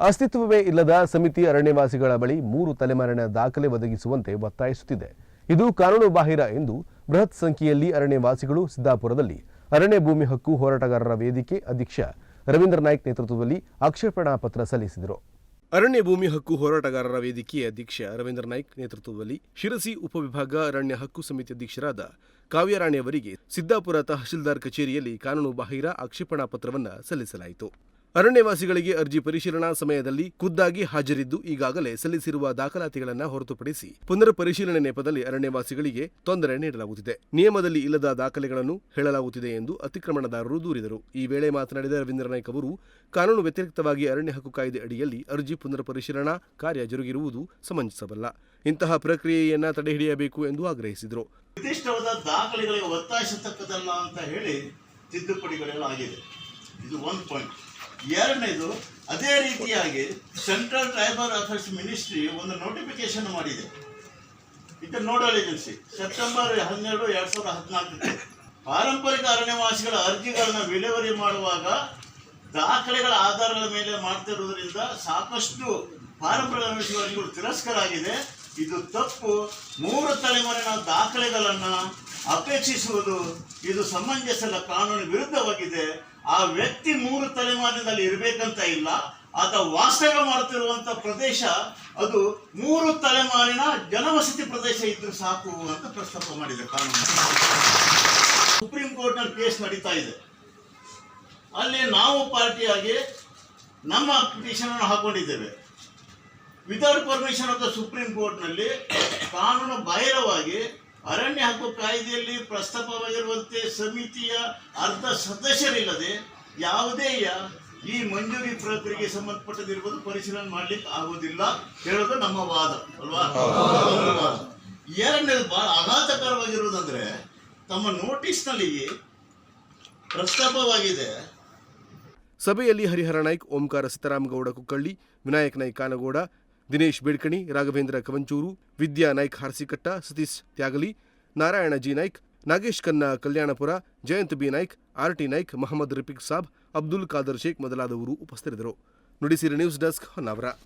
ಅಸ್ತಿತ್ವವೇ ಇಲ್ಲದ ಸಮಿತಿ ಅರಣ್ಯವಾಸಿಗಳ ಬಳಿ ಮೂರು ತಲೆಮಾರಿನ ದಾಖಲೆ ಒದಗಿಸುವಂತೆ ಒತ್ತಾಯಿಸುತ್ತಿದೆ. ಇದು ಕಾನೂನು ಬಾಹಿರ ಎಂದು ಬೃಹತ್ ಸಂಖ್ಯೆಯಲ್ಲಿ ಅರಣ್ಯವಾಸಿಗಳು ಸಿದ್ದಾಪುರದಲ್ಲಿ ಅರಣ್ಯ ಭೂಮಿ ಹಕ್ಕು ಹೋರಾಟಗಾರರ ವೇದಿಕೆ ಅಧ್ಯಕ್ಷ ರವೀಂದ್ರ ನಾಯ್ಕ್ ನೇತೃತ್ವದಲ್ಲಿ ಆಕ್ಷೇಪಣಾ ಪತ್ರ ಸಲ್ಲಿಸಿದರು. ಅರಣ್ಯ ಭೂಮಿ ಹಕ್ಕು ಹೋರಾಟಗಾರರ ವೇದಿಕೆ ಅಧ್ಯಕ್ಷ ರವೀಂದ್ರ ನಾಯ್ಕ್ ನೇತೃತ್ವದಲ್ಲಿ ಶಿರಸಿ ಉಪವಿಭಾಗ ಅರಣ್ಯ ಹಕ್ಕು ಸಮಿತಿ ಅಧ್ಯಕ್ಷರಾದ ಕಾವ್ಯರಾಣಿ ಅವರಿಗೆ ಸಿದ್ದಾಪುರ ತಹಶೀಲ್ದಾರ್ ಕಚೇರಿಯಲ್ಲಿ ಕಾನೂನು ಬಾಹಿರ ಆಕ್ಷೇಪಣಾ ಪತ್ರವನ್ನು ಸಲ್ಲಿಸಲಾಯಿತು. ಅರಣ್ಯವಾಸಿಗಳಿಗೆ ಅರ್ಜಿ ಪರಿಶೀಲನಾ ಸಮಯದಲ್ಲಿ ಖುದ್ದಾಗಿ ಹಾಜರಿದ್ದು ಈಗಾಗಲೇ ಸಲ್ಲಿಸಿರುವ ದಾಖಲಾತಿಗಳನ್ನು ಹೊರತುಪಡಿಸಿ ಪುನರ್ ಪರಿಶೀಲನೆ ನೆಪದಲ್ಲಿ ಅರಣ್ಯವಾಸಿಗಳಿಗೆ ತೊಂದರೆ ನೀಡಲಾಗುತ್ತಿದೆ. ನಿಯಮದಲ್ಲಿ ಇಲ್ಲದ ದಾಖಲೆಗಳನ್ನು ಹೇಳಲಾಗುತ್ತಿದೆ ಎಂದು ಅತಿಕ್ರಮಣದಾರರು ದೂರಿದರು. ಈ ವೇಳೆ ಮಾತನಾಡಿದ ರವೀಂದ್ರ ನಾಯ್ಕ ಅವರು, ಕಾನೂನು ವ್ಯತಿರಿಕ್ತವಾಗಿ ಅರಣ್ಯ ಹಕ್ಕು ಕಾಯ್ದೆ ಅಡಿಯಲ್ಲಿ ಅರ್ಜಿ ಪುನರ್ ಪರಿಶೀಲನಾ ಕಾರ್ಯ ಜರುಗಿರುವುದು ಸಮಂಜಸವಲ್ಲ. ಇಂತಹ ಪ್ರಕ್ರಿಯೆಯನ್ನ ತಡೆಹಿಡಿಯಬೇಕು ಎಂದು ಆಗ್ರಹಿಸಿದರು. ನಿರ್ದಿಷ್ಟವಾದ ದಾಖಲೆಗಳಿಗೆ ಒತ್ತಾಯಿಸತಕ್ಕದಲ್ಲ ಅಂತ ಹೇಳಿ ತಿದ್ದುಪಡಿಗಳೆಲ್ಲ ಆಗಿದೆ. ಇದು ಒಂದು ಪಾಯಿಂಟ್ ಎರಡನೇದು, ಅದೇ ರೀತಿಯಾಗಿ ಸೆಂಟ್ರಲ್ ಟ್ರೈಬಲ್ ಅಫೇರ್ಸ್ ಮಿನಿಸ್ಟ್ರಿ ಒಂದು ನೋಟಿಫಿಕೇಶನ್ ಮಾಡಿದೆ. ಇದು ನೋಡಲ್ ಏಜೆನ್ಸಿ. ಸೆಪ್ಟೆಂಬರ್ ಹನ್ನೆರಡು, ಎರಡ್ ಸಾವಿರದ ಹದಿನಾಲ್ಕಕ್ಕೆ. ಪಾರಂಪರಿಕ ಅರಣ್ಯವಾಸಿಗಳ ಅರ್ಜಿಗಳನ್ನ ವಿಲೇವರಿ ಮಾಡುವಾಗ ದಾಖಲೆಗಳ ಆಧಾರದ ಮೇಲೆ ಮಾಡ್ತಿರೋದ್ರಿಂದ ಸಾಕಷ್ಟು ಪಾರಂಪರಿಕ ಅರಣ್ಯವಾಸಿಗಳು ಆಗಿದೆ ಇದು ತಪ್ಪು. ಮೂರು ತಲೆಮಾರಿನ ದಾಖಲೆಗಳನ್ನ ಅಪೇಕ್ಷಿಸುವುದು ಇದು ಸಮಂಜಸದ ಕಾನೂನು ವಿರುದ್ಧವಾಗಿದೆ. ಆ ವ್ಯಕ್ತಿ ಮೂರು ತಲೆಮಾರಿನಲ್ಲಿ ಇರಬೇಕಂತ ಇಲ್ಲ, ಆತ ವಾಸ್ತವ್ಯ ಮಾಡುತ್ತಿರುವಂತ ಪ್ರದೇಶ ಅದು ಮೂರು ತಲೆಮಾರಿನ ಜನವಸತಿ ಪ್ರದೇಶ ಇದ್ರೂ ಸಾಕು ಅಂತ ಪ್ರಸ್ತಾಪ ಮಾಡಿದೆ ಕಾನೂನು. ಸುಪ್ರೀಂ ಕೋರ್ಟ್ನಲ್ಲಿ ಕೇಸ್ ನಡೀತಾ ಇದೆ. ಅಲ್ಲಿ ನಾವು ಪಾರ್ಟಿಯಾಗಿ ನಮ್ಮ ಪಿಟಿಷನ್ ಅನ್ನು ಹಾಕೊಂಡಿದ್ದೇವೆ. Without permission of the supreme ಕೋರ್ಟ್ನಲ್ಲಿ ಕಾನೂನು ಬಾಹಿರವಾಗಿ ಅರಣ್ಯ ಹಕ್ಕು ಕಾಯ್ದೆಯಲ್ಲಿ ಪ್ರಸ್ತಾಪವಾಗಿರುವಂತೆ ಸಮಿತಿಯ ಅರ್ಧ ಸದಸ್ಯರಿಲ್ಲದೆ ಯಾವುದೇ ಈ ಮಂಜೂರಿ ಪ್ರಕ್ರಿಯೆಗೆ ಸಂಬಂಧಪಟ್ಟದಿರ್ಬೋದು ಪರಿಶೀಲನೆ ಮಾಡ್ಲಿಕ್ಕೆ ಆಗೋದಿಲ್ಲ ಹೇಳೋದು ನಮ್ಮ ವಾದ, ಅಲ್ವಾ. ಎರಡನೇದು ಬಹಳ ಆಘಾತಕರವಾಗಿರುವುದಂದ್ರೆ ತಮ್ಮ ನೋಟಿಸ್ನಲ್ಲಿ ಪ್ರಸ್ತಾಪವಾಗಿದೆ ಸಭೆಯಲ್ಲಿ Harihara Naik, Omkar Siddaramagowda Kukkalli, Vinayak Naik, Kanagowda Dinesh Bedkani, Raghavendra Kavanchuru, Vidya Naik Harsikatta, Satish Tyagali, Narayana G Naik, Nagesh Khanna Kalyanapura, Jayant B Naik R T Naik, Mohammad Rafiq Sab, Abdul Khader Sheikh ಮೊದಲಾದವರು ಉಪಸ್ಥಿತರಿದ್ದರು. Nudisiri news desk Honnavar.